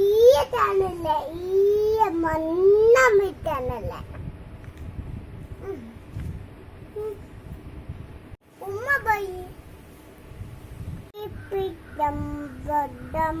ഈയതാണല്ലേ? ഈയ മണ്ണമിട്ടാണല്ലേ ഉമ്മ പോയി. പിട്ടം വടം